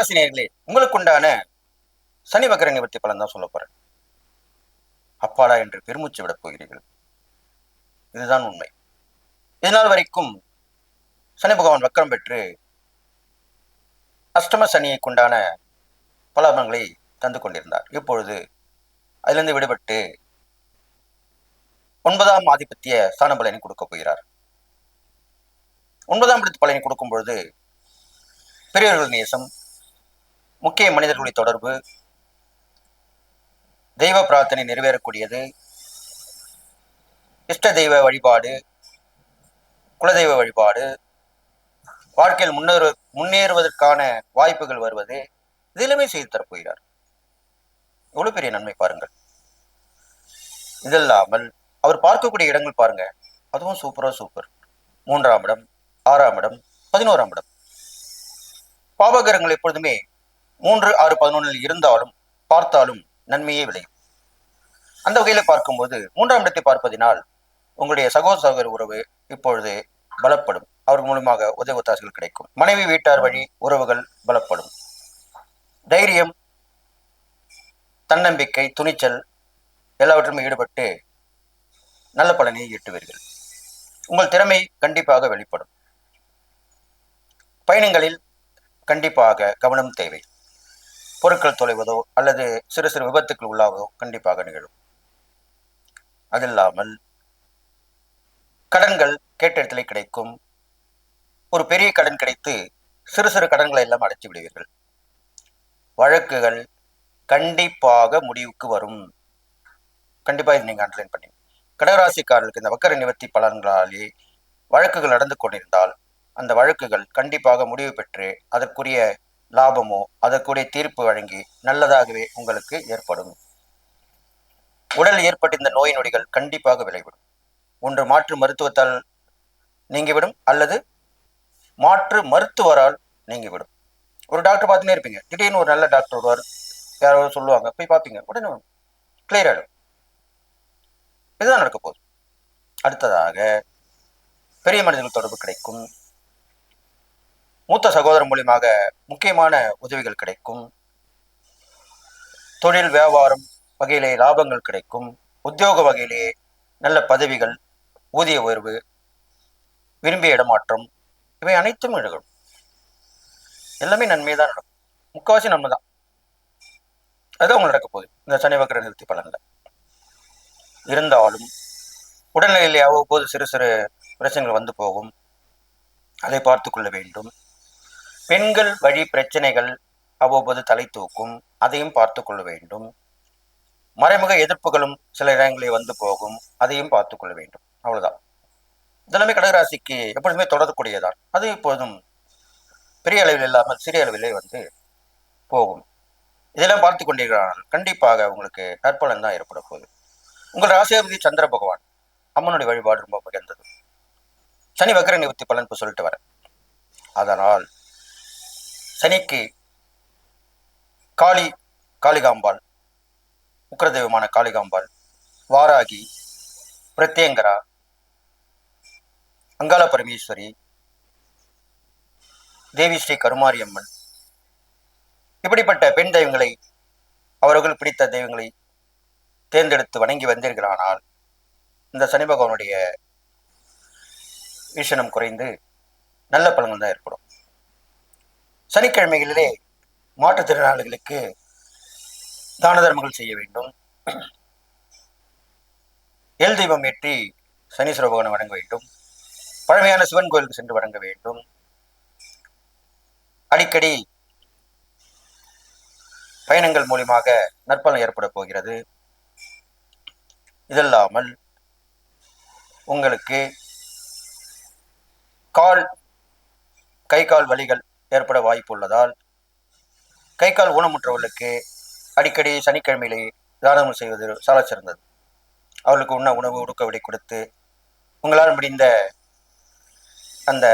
கடகராசி நேர்களே உங்களுக்கு உண்டான சனி வக்கர நிவர்த்தி பலன் தான் சொல்ல போறேன். அப்பாடா என்று பெருமூச்சு விடப் போகிறீர்கள். இதுதான் உண்மை. இதனால் வரைக்கும் சனி பகவான் வக்கரம் பெற்று அஷ்டம சனியை கொண்டான பலன்களை தந்து கொண்டிருந்தார். இப்பொழுது அதிலிருந்து விடுபட்டு ஒன்பதாம் ஆதிபத்திய ஸ்தான பலனை கொடுக்க போகிறார். ஒன்பதாம் இடத்து பலனை கொடுக்கும் பொழுது பெரியவர்கள் நேசம் முக்கிய மனிதர்களுடைய தொடர்பு தெய்வ பிரார்த்தனை நிறைவேறக்கூடியது இஷ்ட தெய்வ வழிபாடு குலதெய்வ வழிபாடு வாழ்க்கையில் முன்னேறு முன்னேறுவதற்கான வாய்ப்புகள் வருவது இதிலுமே செய்து தரப்போகிறார். எவ்வளவு பெரிய நன்மை பாருங்கள். இதல்லாமல் அவர் பார்க்கக்கூடிய இடங்கள் பாருங்க. அதுவும் சூப்பரா சூப்பர் மூன்றாம் இடம் ஆறாம் இடம் பதினோராம் இடம். பாவகரங்கள் எப்பொழுதுமே மூன்று ஆறு பதினொன்றில் இருந்தாலும் பார்த்தாலும் நன்மையே விளையும். அந்த வகையில பார்க்கும்போது மூன்றாம் இடத்தை பார்ப்பதினால் உங்களுடைய சகோதர சகோதர உறவு இப்பொழுது பலப்படும். அவர் மூலமாக உதவி ஒத்தாசைகள் கிடைக்கும். மனைவி வீட்டார் வழி உறவுகள் பலப்படும். தைரியம் தன்னம்பிக்கை துணிச்சல் எல்லாவற்றிலும் ஈடுபட்டு நல்ல பலனை ஈட்டுவீர்கள். உங்கள் திறமை கண்டிப்பாக வெளிப்படும். பயணங்களில் கண்டிப்பாக கவனம் தேவை. பொருட்கள் தொலைவதோ அல்லது சிறு சிறு விபத்துக்கள் உள்ளாவதோ கண்டிப்பாக நிகழும். அது இல்லாமல் கடன்கள் கேட்ட இடத்திலே கிடைக்கும். ஒரு பெரிய கடன் கிடைத்து சிறு சிறு கடன்களை எல்லாம் அடைச்சி விடுவீர்கள். வழக்குகள் கண்டிப்பாக முடிவுக்கு வரும். கண்டிப்பா இது நீங்க அண்டர்லைன் பண்ணி கடகராசிக்காரர்களுக்கு இந்த வக்கர நிவர்த்தி பலன்களாலே வழக்குகள் நடந்து கொண்டிருந்தால் அந்த வழக்குகள் கண்டிப்பாக முடிவு பெற்று அதற்குரிய லாபமோ அதற்குடைய தீர்ப்பு வழங்கி நல்லதாகவே உங்களுக்கு ஏற்படும். உடல் ஏற்பட்ட இந்த நோய் நொடிகள் கண்டிப்பாக விளைவிடும் ஒன்று மாற்று மருத்துவத்தால் நீங்கிவிடும் அல்லது மாற்று மருத்துவரால் நீங்கிவிடும். ஒரு டாக்டர் பார்த்துனே இருப்பீங்க. திடீர்னு ஒரு நல்ல டாக்டர் வருவார். யாரோ சொல்லுவாங்க போய் பார்ப்பீங்க. உடனே கிளியர் ஆகிடும் இதுதான் நடக்க போகுது. அடுத்ததாக பெரிய மனிதர்கள் தொடர்பு கிடைக்கும். மூத்த சகோதரர் மூலியமாக முக்கியமான உதவிகள் கிடைக்கும். தொழில் வியாபாரம் வகையிலே லாபங்கள் கிடைக்கும். உத்தியோக வகையிலே நல்ல பதவிகள் ஊதிய உயர்வு விரும்பிய இடமாற்றம் இவை அனைத்தும் நிகழும். எல்லாமே நன்மை தான் நடக்கும். முக்கால்வாசி நன்மை தான் அதுதான் உங்கள் நடக்க போகுது. இந்த சனி வக்கர நிறுத்தி பலனில் இருந்தாலும் உடல்நிலையில் அவ்வப்போது சிறு சிறு பிரச்சனைகள் வந்து போகும். அதை பார்த்து கொள்ள வேண்டும். பெண்கள் வழி பிரச்சனைகள் அவ்வப்போது தலை தூக்கும். அதையும் பார்த்து கொள்ள வேண்டும். மறைமுக எதிர்ப்புகளும் சில இடங்களில் வந்து போகும். அதையும் பார்த்து கொள்ள வேண்டும். அவ்வளவுதான். இதெல்லாமே கடகராசிக்கு எப்பொழுதுமே தொடரக்கூடியதான் அது இப்போதும் பெரிய அளவில் இல்லாமல் சிறிய அளவிலே வந்து போகும். இதெல்லாம் பார்த்து கொண்டீர்களானால் கண்டிப்பாக உங்களுக்கு நற்பலன் தான் ஏற்பட போகுது. உங்கள் ராசியாபதி சந்திர பகவான் அம்மனுடைய வழிபாடு ரொம்ப உயர்ந்தது. சனி வக்கர நிவர்த்தி பலன் இப்போ சொல்லிட்டு வரேன். அதனால் சனிக்கு காளி காளிகாம்பாள் உக்கிரதெய்வமான காளிகாம்பாள் வாராகி பிரத்யங்கரா அங்காள பரமேஸ்வரி தேவி ஸ்ரீ கருமாரியம்மன். இப்படிப்பட்ட பெண் தெய்வங்களை அவர்கள் பிடித்த தெய்வங்களை தேர்ந்தெடுத்து வணங்கி வந்திருக்கிறானால் இந்த சனி பகவானுடைய ஈசனம் குறைந்து நல்ல பலன்கள் தான் ஏற்படும். சனிக்கிழமைகளிலே மாற்றுத்திறனாளிகளுக்கு தான தர்மங்கள் செய்ய வேண்டும். எல் தெய்வம் ஏற்றி சனீஸ்வர பகவானை வணங்க வேண்டும். பழமையான சிவன் கோயிலுக்கு சென்று வணங்க வேண்டும். அடிக்கடி பயணங்கள் மூலியமாக நற்பலன் ஏற்பட போகிறது. இதல்லாமல் உங்களுக்கு கால் கை கால் வலிகள் ஏற்பட வாய்ப்பு உள்ளதால் கை கால் ஊனமுற்றவர்களுக்கு அடிக்கடி சனிக்கிழமையிலே தானம் செய்வது சால சிறந்தது. அவர்களுக்கு உண்ண உணவு உடுக்க விடை கொடுத்து உங்களால் முடிந்த அந்த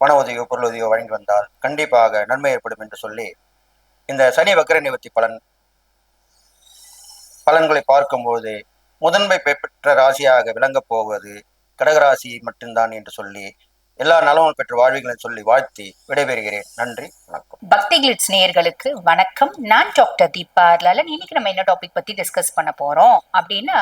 பண உதவியோ பொருள் உதவியோ வழங்கி வந்தால் கண்டிப்பாக நன்மை ஏற்படும் என்று சொல்லி இந்த சனி வக்கர நிவர்த்தி பலன் பலன்களை பார்க்கும்போது முதன்மை பெற்ற ராசியாக விளங்கப் போவது கடகராசி மட்டும்தான் என்று சொல்லி எல்லா நலமும் பெற்று வாழ்வீங்கன்னு சொல்லி வாழ்த்தி விடைபெறுகிறேன். நன்றி வணக்கம். பக்தி கிளிட்ஸ் நேயர்களுக்கு வணக்கம். நான் டாக்டர் தீபா லலன் இன்னைக்கு நம்ம என்ன டாபிக் பத்தி டிஸ்கஸ் பண்ண போறோம்? அப்படின்னா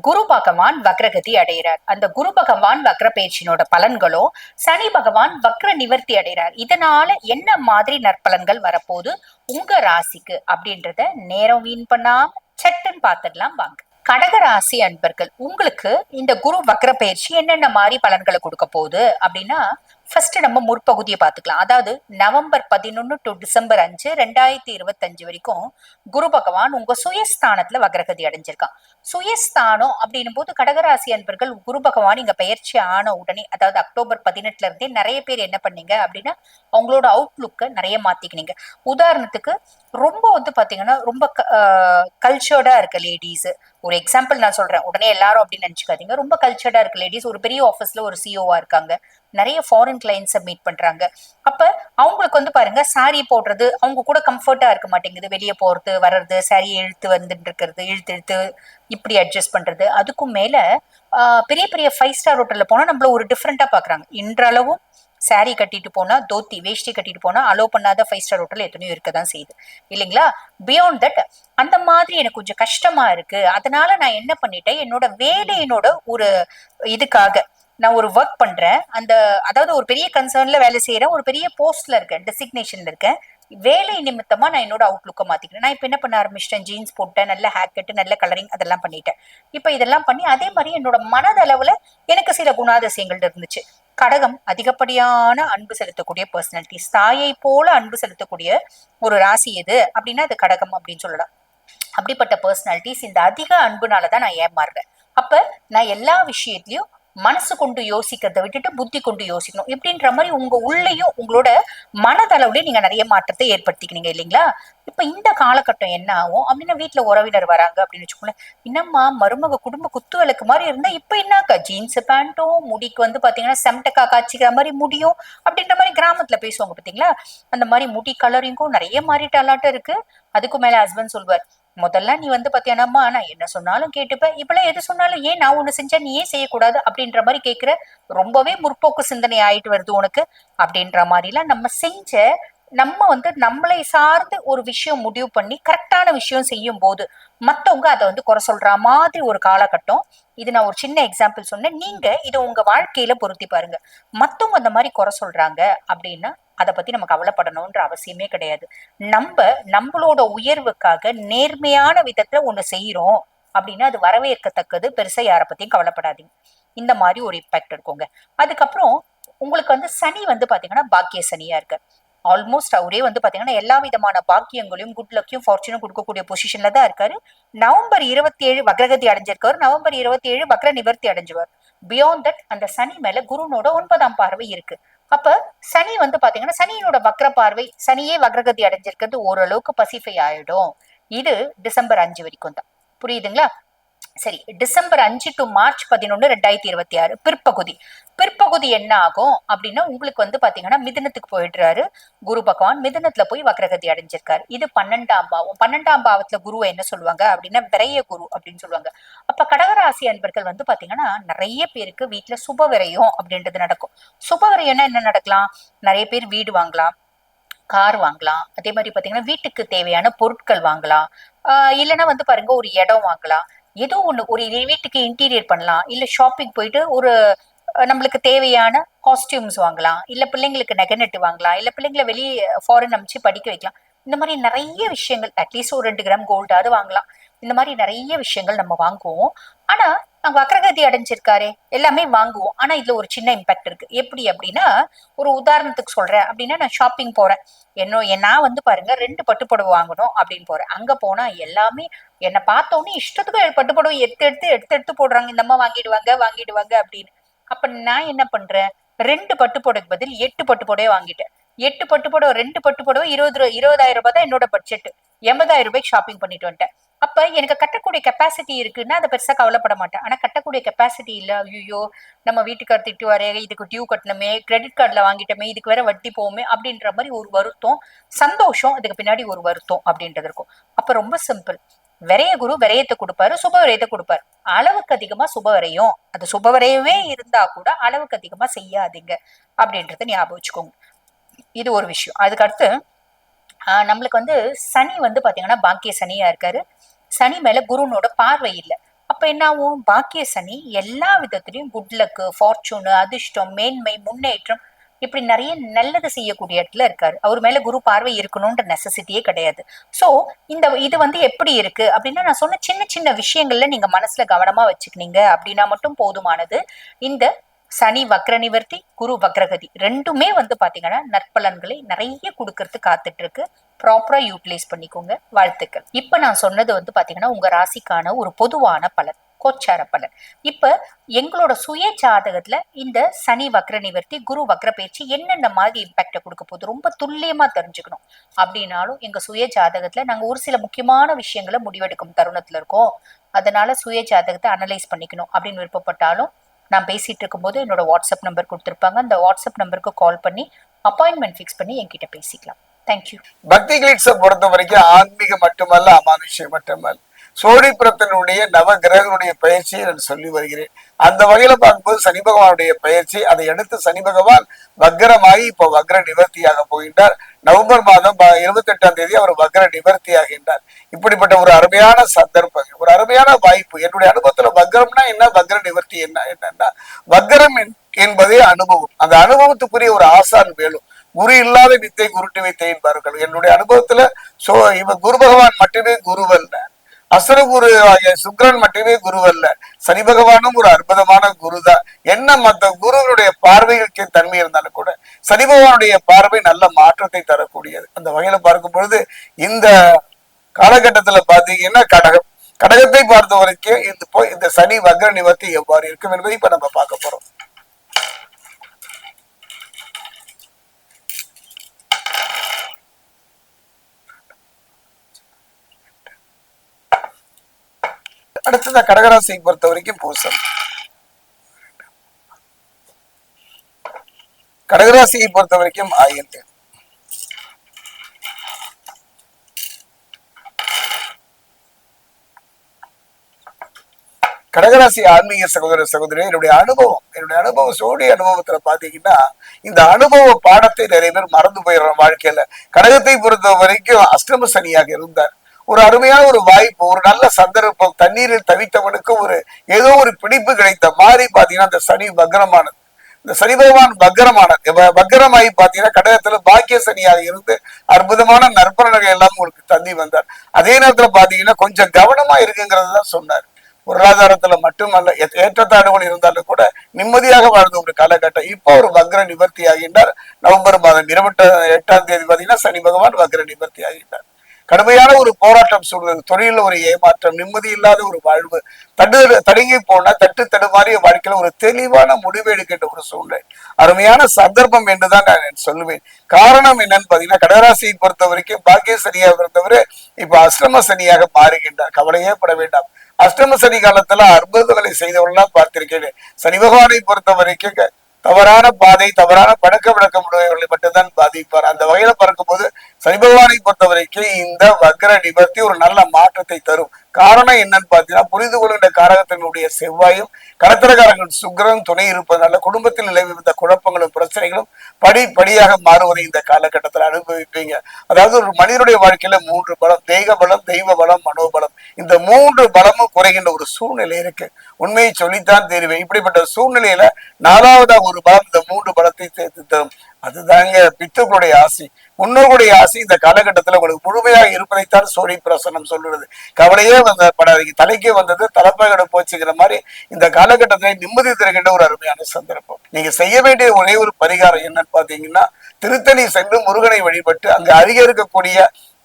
குரு பகவான் வக்ரகதி அடைகிறார். அந்த குரு பகவான் வக்ர பேச்சினோட பலன்களோ சனி பகவான் வக்ர நிவர்த்தி அடைகிறார். இதனால என்ன மாதிரி நற்பலன்கள் வரப்போகுது? உங்க ராசிக்கு அப்படின்றத நேரம் வீண் பண்ணாம சட்டுன்னு பார்த்துடலாம். வாங்க. கடகராசி அன்பர்கள் உங்களுக்கு இந்த குரு வக்ர பயிற்சி என்னென்ன மாதிரி பலன்களை கொடுக்க போகுது அப்படின்னா ஃபர்ஸ்ட் நம்ம முற்பகுதியை பார்த்துக்கலாம். அதாவது நவம்பர் பதினொன்னு டு டிசம்பர் அஞ்சு ரெண்டாயிரத்தி இருபத்தஞ்சு வரைக்கும் குரு பகவான் உங்க சுயஸ்தானத்துல வக்ரகதி அடைஞ்சிருக்கான். சுயஸ்தானம் அப்படின்னும் போது கடகராசி அன்பர்கள் குரு பகவான் இங்க பயிற்சி ஆன உடனே அதாவது அக்டோபர் பதினெட்டுல இருந்தே நிறைய பேர் என்ன பண்ணீங்க அப்படின்னா அவங்களோட அவுட்லுக்கை நிறைய மாத்திக்கினீங்க. உதாரணத்துக்கு ரொம்ப வந்து பாத்தீங்கன்னா ரொம்ப கல்ச்சர்டா இருக்க லேடிஸ் ஒரு எக்ஸாம்பிள் நான் சொல்றேன். உடனே எல்லாரும் அப்படின்னு நினைச்சுக்காதீங்க. ரொம்ப கல்ச்சர்டா இருக்க லேடிஸ் ஒரு பெரிய ஆஃபீஸ்ல ஒரு சிஓவா இருக்காங்க. நிறைய ஃபாரின் கிளைண்ட்ஸை மீட் பண்றாங்க. அப்ப அவங்களுக்கு வந்து பாருங்க சாரி போடுறது அவங்க கூட கம்ஃபர்ட்டா இருக்க மாட்டேங்குது. வெளியே போறது வர்றது சாரி இழுத்து வந்துட்டு இருக்கிறது இழுத்து இழுத்து இப்படி அட்ஜஸ்ட் பண்றது. அதுக்கும் மேல பெரிய பெரிய ஃபைவ் ஸ்டார் ஹோட்டல்ல போனா நம்மள ஒரு டிஃப்ரெண்டா பாக்குறாங்க. இன்றளவும் சாரி கட்டிட்டு போனா தோத்தி வேஷ்டி கட்டிட்டு போனா அலோ பண்ணாத ஃபைவ் ஸ்டார் ஹோட்டல் எத்தனையோ இருக்க தான் செய்யுது. இல்லைங்களா? பியாண்ட் தட் அந்த மாதிரி எனக்கு கொஞ்சம் கஷ்டமா இருக்கு. அதனால நான் என்ன பண்ணிட்டேன்? என்னோட வேலையினோட ஒரு இதுக்காக நான் ஒரு ஒர்க் பண்றேன். அந்த அதாவது ஒரு பெரிய கன்சர்ன்ல வேலை செய்யறேன் ஒரு பெரிய போஸ்ட்ல இருக்கேன். டெசிக்னேஷன்ல இருக்கேன். வேலை நிமித்தமா நான் என்னோட அவுட்லுக்கை மாத்திக்கிறேன். நான் இப்ப என்ன பண்ண ஆரம்பிச்சிட்டேன்? ஜீன்ஸ் போட்டேன். நல்ல ஹேர் கட்டு நல்ல கலரிங் அதெல்லாம் பண்ணிட்டேன். இப்ப இதெல்லாம் பண்ணி அதே மாதிரி என்னோட மனதளவுல எனக்கு சில குணாதிசயங்கள் இருந்துச்சு. கடகம் அதிகப்படியான அன்பு செலுத்தக்கூடிய பர்சனாலிட்டி தாயை போல அன்பு செலுத்தக்கூடிய ஒரு ராசி எது? அப்படின்னா அது கடகம் அப்படின்னு சொல்லலாம். அப்படிப்பட்ட பர்சனாலிட்டிஸ் இந்த அதிக அன்புனாலதான் நான் ஏமாறுறேன் அப்ப நான் எல்லா விஷயத்திலயும் மனசு கொண்டு யோசிக்கிறத விட்டுட்டு புத்தி கொண்டு யோசிக்கணும். இப்படின்ற மாதிரி உங்க உள்ளேயும் உங்களோட மனதளவுலயும் நீங்க நிறைய மாற்றத்தை ஏற்படுத்திக்கிறீங்க இல்லைங்களா? இப்ப இந்த காலகட்டம் என்ன ஆகும்? அப்படின்னா வீட்டுல உறவினர் வராங்க அப்படின்னு வச்சுக்கோங்களேன். என்னம்மா மருமக குடும்ப குத்து விளக்கு மாதிரி இருந்தா இப்ப என்னக்கா? ஜீன்ஸ் பேண்ட்டும் முடிக்கு வந்து பாத்தீங்கன்னா செம்டக்கா காய்ச்சிக்கிற மாதிரி முடியும் அப்படின்ற மாதிரி கிராமத்துல பேசுவாங்க பாத்தீங்களா? அந்த மாதிரி முடி கலரிங்கும் நிறைய மாறிட்டாலாட்டம் இருக்கு. அதுக்கும் மேல ஹஸ்பண்ட் சொல்வார் முதல்ல நீ வந்து பாத்தியானாம்மா நான் என்ன சொன்னாலும் கேட்டுப்ப. இப்பெல்லாம் எது சொன்னாலும் ஏன் நான் ஒண்ணு செஞ்சா நீ ஏன் செய்யக்கூடாது? அப்படின்ற மாதிரி கேக்குற ரொம்பவே முற்போக்கு சிந்தனை ஆயிட்டு வருது உனக்கு. அப்படின்ற மாதிரிலாம் நம்ம செஞ்ச நம்ம வந்து நம்மளை சார்ந்து ஒரு விஷயம் முடிவு பண்ணி கரெக்டான விஷயம் செய்யும் போது மத்தவங்க அதை வந்து குறை சொல்ற மாதிரி ஒரு காலகட்டம். இது நான் ஒரு சின்ன எக்ஸாம்பிள் சொன்னேன். நீங்க இதை உங்க வாழ்க்கையில பொருத்தி பாருங்க. மத்தவங்க அந்த மாதிரி குறை சொல்றாங்க அப்படின்னா அதை பத்தி நம்ம கவலைப்படணும்ன்ற அவசியமே கிடையாது. நம்ம நம்மளோட உயர்வுக்காக நேர்மையான விதத்துல ஒண்ணு செய்யறோம் அப்படின்னா அது வரவேற்கத்தக்கது. பெருசா யாரை பத்தியும் கவலைப்படாதீங்க. இந்த மாதிரி ஒரு இம்பாக்ட் இருக்குங்க. அதுக்கப்புறம் உங்களுக்கு வந்து சனி வந்து பாத்தீங்கன்னா பாக்கிய சனியா இருக்கு ஆல்மோஸ்ட் அவரே வந்து பாத்தீங்கன்னா எல்லா விதமான பாக்கியங்களையும் குட் லக்கையும் ஃபார்ச்சுனும் கொடுக்கக்கூடிய பொசிஷனில் தான் இருக்காரு. நவம்பர் இருபத்தி ஏழு வக்ரகதி அடைஞ்சிருக்காரு நவம்பர் இருபத்தி ஏழு வக்ர நிவர்த்தி அடைஞ்சுவார். பியாண்ட் தட் அந்த சனி மேல குருனோட ஒன்பதாம் பார்வை இருக்கு. அப்ப சனி வந்து பாத்தீங்கன்னா சனியினோட வக்ர பார்வை சனியே வக்ரகதி அடைஞ்சிருக்கிறது ஓரளவுக்கு பசிஃபை ஆயிடும். இது டிசம்பர் அஞ்சு வரைக்கும் தான். புரியுதுங்களா? சரி டிசம்பர் அஞ்சு டு மார்ச் பதினொன்னு ரெண்டாயிரத்தி இருபத்தி ஆறு பிற்பகுதி. பிற்பகுதி என்ன ஆகும் அப்படின்னா உங்களுக்கு வந்து பாத்தீங்கன்னா மிதுனத்துக்கு போயிடுறாரு. குரு பகவான் மிதுனத்துல போய் வக்ரகதி அடைஞ்சிருக்காரு. இது பன்னெண்டாம் பாவம். பன்னெண்டாம் பாவத்துல குருவை என்ன சொல்லுவாங்க அப்படின்னா விரைய குரு அப்படின்னு சொல்லுவாங்க. அப்ப கடகராசி அன்பர்கள் வந்து பாத்தீங்கன்னா நிறைய பேருக்கு வீட்டுல சுப விரயம் அப்படின்றது நடக்கும். சுப விரயம்னா என்ன நடக்கலாம்? நிறைய பேர் வீடு வாங்கலாம் கார் வாங்கலாம். அதே மாதிரி பாத்தீங்கன்னா வீட்டுக்கு தேவையான பொருட்கள் வாங்கலாம். ஆஹ் இல்லைன்னா வந்து பாருங்க ஒரு இடம் வாங்கலாம். ஏதோ ஒண்ணு ஒரு வீட்டுக்கு இன்டீரியர் பண்ணலாம் இல்ல ஷாப்பிங் போயிட்டு ஒரு நம்மளுக்கு தேவையான காஸ்டியூம்ஸ் வாங்கலாம் இல்ல பிள்ளைங்களுக்கு நெகநெட் வாங்கலாம் இல்ல பிள்ளைங்களை வெளியே ஃபாரின் அமைச்சு படிக்க வைக்கலாம். இந்த மாதிரி நிறைய விஷயங்கள் அட்லீஸ்ட் ஒரு ரெண்டு கிராம் கோல்டாவது வாங்கலாம். இந்த மாதிரி நிறைய விஷயங்கள் நம்ம வாங்குவோம். ஆனா அங்க அக்ரகதி அடைஞ்சிருக்காரே எல்லாமே வாங்குவோம். ஆனா இதுல ஒரு சின்ன இம்பாக்ட் இருக்கு. எப்படி அப்படின்னா ஒரு உதாரணத்துக்கு சொல்றேன். அப்படின்னா நான் ஷாப்பிங் போறேன். என்ன நான் வந்து பாருங்க ரெண்டு பட்டுப்புடவை வாங்கணும் அப்படின்னு போறேன். அங்க போனா எல்லாமே என்னை பார்த்தோன்னே இஷ்டத்துக்கு பட்டுப்புடவை எடுத்து எடுத்து எடுத்து எடுத்து போடுறாங்க. இந்த அம்மா வாங்கிடுவாங்க வாங்கிடுவாங்க அப்படின்னு. அப்ப நான் என்ன பண்றேன்? ரெண்டு பட்டுப்புடவைக்கு பதில் எட்டு பட்டுப்புடவை வாங்கிட்டேன். எட்டு பட்டுப்புடவை ரெண்டு பட்டுப்புடவை இருபது ரூபா இருபதாயிரம் ரூபாய் தான் என்னோட பட்ஜெட் எண்பதாயிரம் ரூபாய்க்கு ஷாப்பிங் பண்ணிட்டு வந்துட்டேன். அப்ப எனக்கு கட்டக்கூடிய கெப்பாசிட்டி இருக்குன்னா அதை பெருசா கவலைப்பட மாட்டேன். ஆனா கட்டக்கூடிய கெப்பாசிட்டி இல்ல. ஐயோ நம்ம வீட்டுக்கார் திட்டுவாரே இதுக்கு டியூ கட்டணுமே கிரெடிட் கார்டுல வாங்கிட்டோமே இதுக்கு வேற வட்டி போவோமே அப்படின்ற மாதிரி ஒரு வருத்தம் சந்தோஷம் அதுக்கு பின்னாடி ஒரு வருத்தம் அப்படின்றது இருக்கும். அப்ப ரொம்ப சிம்பிள் விரைய குரு விரயத்தை கொடுப்பாரு சுப விரயத்தை கொடுப்பாரு. அளவுக்கு அதிகமா சுப விரயம். அது சுப விரயமே இருந்தா கூட அளவுக்கு அதிகமா செய்யாதீங்க அப்படின்றத ஞாபகம் வச்சுக்கோங்க. இது ஒரு விஷயம். அதுக்கு அடுத்து நம்மளுக்கு வந்து சனி வந்து பார்த்தீங்கன்னா பாக்கிய சனியா இருக்காரு. சனி மேல குருனோட பார்வை இல்லை. அப்ப என்ன ஆகும்? பாக்கிய சனி எல்லா விதத்திலையும் குட் லக்கு ஃபார்ச்சூனு அதிர்ஷ்டம் மேன்மை முன்னேற்றம் இப்படி நிறைய நல்லது செய்யக்கூடிய இடத்துல இருக்காரு. அவர் மேல குரு பார்வை இருக்கணும்ன்ற நெசசிட்டியே கிடையாது. சோ இந்த இது வந்து எப்படி இருக்கு? அப்படின்னா நான் சொன்ன சின்ன சின்ன விஷயங்கள்ல நீங்க மனசுல கவனமா வச்சுக்கினீங்க. அப்படின்னா மட்டும் போதுமானது. இந்த சனி வக்ர நிவர்த்தி குரு வக்ரகதி ரெண்டுமே வந்து பாத்தீங்கன்னா நற்பலன்களை நிறைய கொடுக்கறது காத்துட்டு இருக்கு ப்ராப்பரா யூட்டிலைஸ் பண்ணிக்கோங்க. வாழ்த்துக்கள். இப்ப நான் சொன்னது வந்து பாத்தீங்கன்னா உங்க ராசிக்கான ஒரு பொதுவான பலன் கோச்சார பலன். இப்ப எங்களோட சுய ஜாதகத்துல இந்த சனி வக்ர நிவர்த்தி குரு வக்ர பயிற்சி என்னென்ன மாதிரி இம்பாக்ட கொடுக்க போகுது ரொம்ப துல்லியமா தெரிஞ்சுக்கணும். அப்படின்னாலும் எங்க சுய ஜாதகத்துல நாங்க ஒரு சில முக்கியமான விஷயங்களை முடிவெடுக்கும் தருணத்துல இருக்கோம். அதனால சுய ஜாதகத்தை அனலைஸ் பண்ணிக்கணும் அப்படின்னு விருப்பப்பட்டாலும் நான் பேசிகிட்டு இருக்கும்போது என்னோட வாட்ஸ்அப் நம்பர் கொடுத்துருப்பாங்க. அந்த வாட்ஸ்அப் நம்பருக்கு கால் பண்ணி அப்பாயின்மெண்ட் ஃபிக்ஸ் பண்ணி என்கிட்ட பேசிக்கலாம். தேங்க்யூ பக்தி கிளிட்ஸை பொறுத்த வரைக்கும் ஆன்மீகம் மட்டுமல்ல அமானுஷ்யம் மட்டுமல்ல. சோழிபுரத்தினுடைய நவ கிரகங்களுடைய பயிற்சியை நான் சொல்லி வருகிறேன். அந்த வகையில பார்க்கும்போது சனி பகவானுடைய பயிற்சி அதை அடுத்து சனி பகவான் வக்ரமாகி இப்போ வக்ர நிவர்த்தியாக போகின்றார். நவம்பர் மாதம் இருபத்தி எட்டாம் தேதி அவர் வக்ர நிவர்த்தி ஆகின்றார் இப்படிப்பட்ட ஒரு அருமையான சந்தர்ப்பம் ஒரு அருமையான வாய்ப்பு. என்னுடைய அனுபவத்துல வக்ரம்னா என்ன? வக்ர நிவர்த்தி என்ன? என்னன்னா வக்ரம் என்பதே அனுபவம். அந்த அனுபவத்துக்குரிய ஒரு ஆசான் வேணும். குரு இல்லாத வித்தை குருட்டு வித்தை என்பார்கள் என்னுடைய அனுபவத்துல சோ இவன் குரு பகவான் மட்டுமே குருவல்ல. அசுரகுரு ஆகிய சுக்ரன் மட்டுமே குருவல்ல. சனி பகவானும் ஒரு அற்புதமான குருதான் என்ன மற்ற குருவனுடைய பார்வைகளுக்கு தன்மை இருந்தாலும் கூட சனி பகவானுடைய பார்வை நல்ல மாற்றத்தை தரக்கூடியது. அந்த வகையில பார்க்கும் பொழுது இந்த காலகட்டத்துல பாத்தீங்கன்னா கடகம். கடகத்தை பார்த்த வரைக்கும் இந்த போய் இந்த சனி வக்ர நிவர்த்தி எவ்வாறு இருக்கும் என்பதை இப்ப நம்ம பார்க்க போறோம். அடுத்தது கடகராசியை பொறுத்த வரைக்கும் பூசம். கடகராசியை பொறுத்த வரைக்கும் ஆயிரத்தி கடகராசி ஆன்மீக சகோதர சகோதரி என்னுடைய அனுபவம் என்னுடைய அனுபவம் சோடி அனுபவத்துல பாத்தீங்கன்னா இந்த அனுபவ பாடத்தை நிறைய பேர் மறந்து போயிடுற வாழ்க்கையில. கடகத்தை பொறுத்த வரைக்கும் அஷ்டம சனியாக இருந்தார். ஒரு அருமையான ஒரு வாய்ப்பு ஒரு நல்ல சந்தர்ப்பம் தண்ணீரில் தவித்தவனுக்கு ஒரு ஏதோ ஒரு பிடிப்பு கிடைத்த மாதிரி பாத்தீங்கன்னா அந்த சனி பக்ரமானது இந்த சனி பகவான் பக்ரமானது பக்ரமாயி பாத்தீங்கன்னா கடகத்துல பாக்கிய சனியாக இருந்து அற்புதமான நற்பலன்கள் எல்லாம் உங்களுக்கு தந்தி வந்தார். அதே நேரத்துல பாத்தீங்கன்னா கொஞ்சம் கவனமா இருக்குங்கிறது தான் சொன்னார். பொருளாதாரத்துல மட்டுமல்ல ஏற்றத்தாடுகள் இருந்தாலும் கூட நிம்மதியாக வாழ்ந்த ஒரு காலகட்டம். இப்போ ஒரு வக்ர நிவர்த்தி ஆகின்றார் நவம்பர் மாதம் இருபத்தி எட்டாம் தேதி பாத்தீங்கன்னா சனி பகவான் வக்ர நிவர்த்தி ஆகின்றார் கடுமையான ஒரு போராட்டம் சூழ்நிலை தொழிலில் ஒரு ஏமாற்றம் நிம்மதி இல்லாத ஒரு வாழ்வு தடு தடுங்கி போன தட்டு தடுமாறிய வாழ்க்கையில ஒரு தெளிவான முடிவு எடுக்கின்ற ஒரு சூழ்நிலை. அருமையான சந்தர்ப்பம் என்றுதான் நான் சொல்லுவேன். காரணம் என்னன்னு பாத்தீங்கன்னா கடகராசியை பொறுத்த வரைக்கும் பாக்கிய சனியாக இருந்தவர் இப்ப அஷ்டம சனியாக மாறுகின்றார். கவலையே பட வேண்டாம். அஷ்டம சனி காலத்துல அற்புதங்களை செய்தவர்கள்லாம் பார்த்திருக்கேன். சனி பகவானை பொறுத்த வரைக்கும் தவறான பாதை தவறான பழக்க வழக்கம் உடையவர்களை மட்டும்தான் பாதிப்பார். அந்த வகையில பார்க்கும்போது சனி பகவானை பொறுத்த வரைக்கும் இந்த வக்ர நிவர்த்தி ஒரு நல்ல மாற்றத்தை தரும். காரணம் என்னன்னு பார்த்தீங்கன்னா புரிந்து கொள்கின்ற காரகத்தினுடைய செவ்வாயும் கடத்திரகாரங்கள் சுக்கரன் துணை இருப்பதனால குடும்பத்தில் நிலவிருந்த குழப்பங்களும் பிரச்சனைகளும் படி படியாக மாறுவதை இந்த காலகட்டத்தில் அனுபவிப்பீங்க. அதாவது ஒரு மனிதனுடைய வாழ்க்கையில மூன்று பலம் தெய்வ பலம் தெய்வ பலம் மனோபலம் இந்த மூன்று பலமும் குறைகின்ற ஒரு சூழ்நிலை இருக்கு. உண்மையை சொல்லித்தான் தெரிவேன். இப்படிப்பட்ட சூழ்நிலையில நாலாவதாக ஒரு பலம் இந்த மூன்று பலத்தை சேர்த்து தரும். அதுதாங்க பித்துக்களுடைய ஆசை. முன்னோர்களுடைய ஆசை இந்த காலகட்டத்தில் உங்களுக்கு முழுமையாக இருப்பதைத்தான் சூரிய பிரசனம் சொல்லுறது கவலையே வந்த படாதீங்க தலைக்கே வந்தது தலைப்பாயோட போச்சுங்கிற மாதிரி இந்த காலகட்டத்தில் நிம்மதி தருகின்ற ஒரு அருமையான சந்தர்ப்பம். நீங்க செய்ய வேண்டிய ஒரே ஒரு பரிகாரம் என்னன்னு பாத்தீங்கன்னா திருத்தணி சென்று முருகனை வழிபட்டு அங்கு அருகே இருக்கக்கூடிய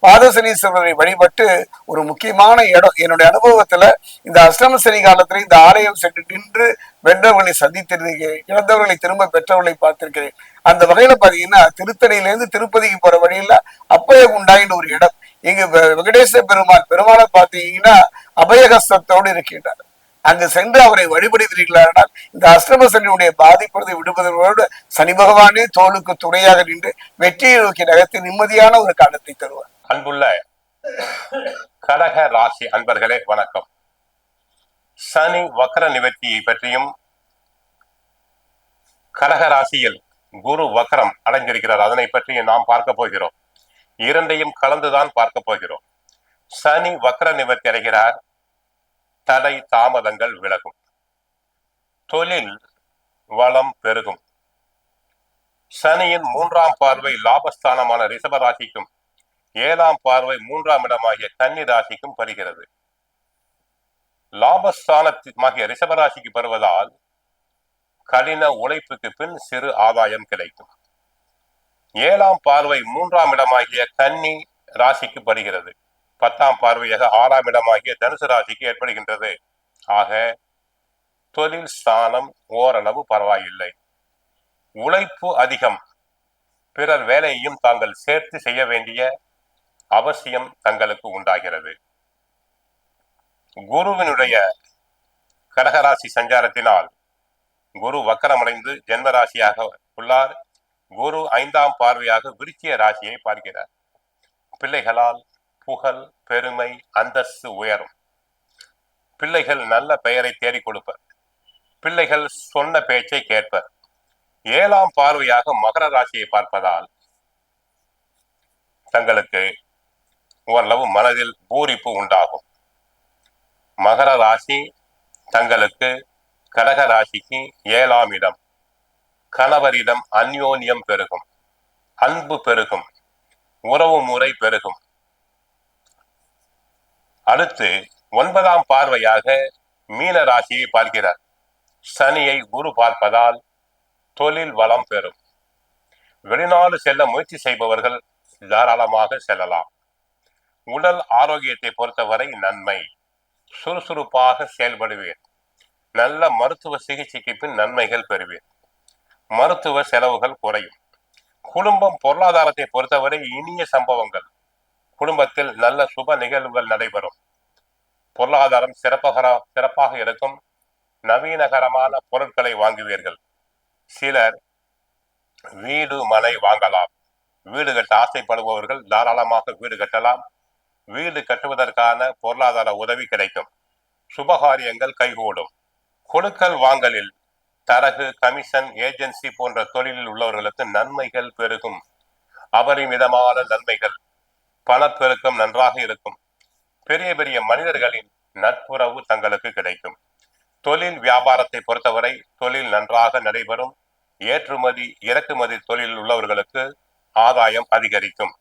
பாதசனீஸ்வரரை வழிபட்டு ஒரு முக்கியமான இடம். என்னுடைய அனுபவத்துல இந்த அஷ்டம சனி காலத்துல இந்த ஆலயம் சென்று நின்று வென்றவர்களை சந்தித்திருக்கிறேன். இழந்தவர்களை திரும்ப பெற்றவர்களை பார்த்திருக்கிறேன். அந்த வகையில பாத்தீங்கன்னா திருத்தணியிலேருந்து திருப்பதிக்கு போற வழியில அப்பய உண்டாயின ஒரு இடம். இங்கு வெங்கடேஸ்வர வெங்கடேச பெருமாள் பெருமாளை பார்த்தீங்கன்னா அபயகஸ்தத்தோடு இருக்கின்றார். அங்கு சென்று அவரை வழிபடுகிறீர்களானால் இந்த அஷ்டம சனியுடைய பாதிப்பதை விடுவதோடு சனி பகவானே தோளுக்கு துணையாக நின்று வெற்றியை நோக்கி நகர்த்தி நிம்மதியான ஒரு காலத்தை தருவார். அன்புள்ள கடக ராசி அன்பர்களே வணக்கம். சனி வக்கர நிவர்த்தியை பற்றியும் கடக ராசியில் குரு வக்கரம் அடைந்திருக்கிறார் அதனை பற்றி நாம் பார்க்க போகிறோம். இரண்டையும் கலந்துதான் பார்க்க போகிறோம். சனி வக்கர நிவர்த்தி அடைகிறார். தடை தாமதங்கள் விலகும். தொழில் வளம் பெருகும். சனியின் மூன்றாம் பார்வை லாபஸ்தானமான ரிஷபராசிக்கும் ஏழாம் பார்வை மூன்றாம் இடமாகிய கன்னி ராசிக்கும் படுகிறது லாபஸ்தானமாகிய ரிஷபராசிக்கு வருவதால் கடின உழைப்புக்கு பின் சிறு ஆதாயம் கிடைக்கும். ஏழாம் பார்வை மூன்றாம் இடமாகிய கன்னி ராசிக்கு படுகிறது பத்தாம் பார்வையாக ஆறாம் இடமாகிய தனுசு ராசிக்கு ஏற்படுகின்றது. ஆக தொழில் ஸ்தானம் ஓரளவு பரவாயில்லை. உழைப்பு அதிகம். பிறர் வேலையையும் தாங்கள் சேர்த்து செய்ய வேண்டிய அவசியம் தங்களுக்கு உண்டாகிறது. குருவினுடைய கடகராசி சஞ்சாரத்தினால் குரு வக்கரமடைந்து ஜென்ம ராசியாக உள்ளார். குரு ஐந்தாம் பார்வையாக விருச்சிய ராசியை பார்க்கிறார். பிள்ளைகளால் புகழ் பெருமை அந்தஸ்து உயரும். பிள்ளைகள் நல்ல பெயரை தேடிக் கொடுப்பர். பிள்ளைகள் சொன்ன பேச்சை கேட்பர். ஏழாம் பார்வையாக மகர ராசியை பார்ப்பதால் தங்களுக்கு ஓரளவு மனதில் பூரிப்பு உண்டாகும். மகர ராசி தங்களுக்கு கடக ராசிக்கு ஏழாம் இடம். கணவரிடம் அந்யோன்யம் பெருகும். அன்பு பெருகும். உறவு முறை பெருகும். அடுத்து ஒன்பதாம் பார்வையாக மீன ராசியை பார்க்கிறார். சனியை குரு பார்ப்பதால் தொழில் வளம் பெறும். வெளிநாடு செல்ல முயற்சி செய்பவர்கள் தாராளமாக செல்லலாம். உடல் ஆரோக்கியத்தை பொறுத்தவரை நன்மை. சுறுசுறுப்பாக செயல்படுவேன் நல்ல மருத்துவ சிகிச்சைக்கு பின் நன்மைகள் பெறுவேன் மருத்துவ செலவுகள் குறையும். குடும்பம் பொருளாதாரத்தை பொறுத்தவரை இனிய சம்பவங்கள். குடும்பத்தில் நல்ல சுப நிகழ்வுகள் நடைபெறும். பொருளாதாரம் சிறப்பகர சிறப்பாக இருக்கும். நவீனகரமான பொருட்களை வாங்குவீர்கள். சிலர் வீடு மனை வாங்கலாம். வீடு கட்ட ஆசைப்படுபவர்கள் தாராளமாக வீடு கட்டலாம். வீடு கட்டுவதற்கான பொருளாதார உதவி கிடைக்கும். சுபகாரியங்கள் கைகூடும். கொடுக்கல் வாங்கலில் தரகு கமிஷன் ஏஜென்சி போன்ற தொழிலில் உள்ளவர்களுக்கு நன்மைகள் பெருகும். அபரிமிதமான நன்மைகள் பணப்பெருக்கம் நன்றாக இருக்கும். பெரிய பெரிய மனிதர்களின் நட்புறவு தங்களுக்கு கிடைக்கும். தொழில் வியாபாரத்தை பொறுத்தவரை தொழில் நன்றாக நடைபெறும். ஏற்றுமதி இறக்குமதி தொழிலில் உள்ளவர்களுக்கு ஆதாயம் அதிகரிக்கும்.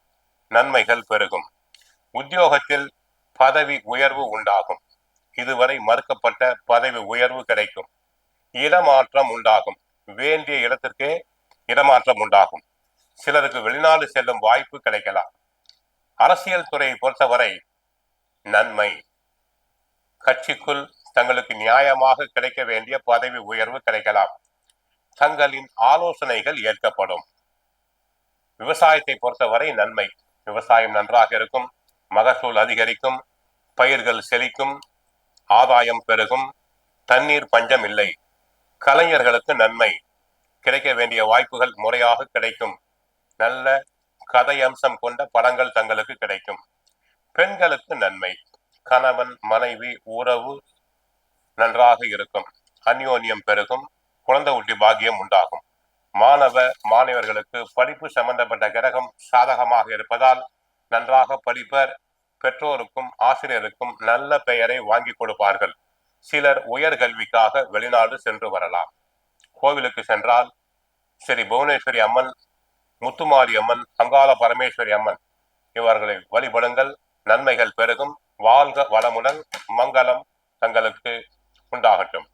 நன்மைகள் பெருகும். உத்தியோகத்தில் பதவி உயர்வு உண்டாகும். இதுவரை மறுக்கப்பட்ட பதவி உயர்வு கிடைக்கும். இடமாற்றம் உண்டாகும். வேண்டிய இடத்திற்கே இடமாற்றம் உண்டாகும். சிலருக்கு வெளிநாடு செல்லும் வாய்ப்பு கிடைக்கலாம். அரசியல் துறையை பொறுத்தவரை நன்மை. கட்சிக்குள் தங்களுக்கு நியாயமாக கிடைக்க வேண்டிய பதவி உயர்வு கிடைக்கலாம். தங்களின் ஆலோசனைகள் ஏற்கப்படும். விவசாயத்தை பொறுத்தவரை நன்மை. விவசாயம் நன்றாக இருக்கும். மகசூல் அதிகரிக்கும் பயிர்கள் செழிக்கும் ஆதாயம் பெருகும் தண்ணீர் பஞ்சம் இல்லை. கலைஞர்களுக்கு நன்மை. கிடைக்க வேண்டிய வாய்ப்புகள் முறையாக கிடைக்கும். நல்ல கதை அம்சம் கொண்ட படங்கள் தங்களுக்கு கிடைக்கும். பெண்களுக்கு நன்மை. கணவன் மனைவி உறவு நன்றாக இருக்கும். அந்யோன்யம் பெருகும். குழந்தை ஊட்டி பாக்கியம் உண்டாகும். மாணவ மாணவர்களுக்கு படிப்பு சம்பந்தப்பட்ட கிரகம் சாதகமாக இருப்பதால் நன்றாக படிப்பர் பெற்றோருக்கும் ஆசிரியருக்கும் நல்ல பெயரை வாங்கி கொடுப்பார்கள். சிலர் உயர்கல்விக்காக வெளிநாடு சென்று வரலாம். கோவிலுக்கு சென்றால் ஸ்ரீ புவனேஸ்வரி அம்மன் முத்துமாரி அம்மன் அங்காள பரமேஸ்வரி அம்மன் இவர்களை வழிபடுங்கள். நன்மைகள் பெருகும். வாழ்க வளமுடன். மங்களம் தங்களுக்கு உண்டாகட்டும்.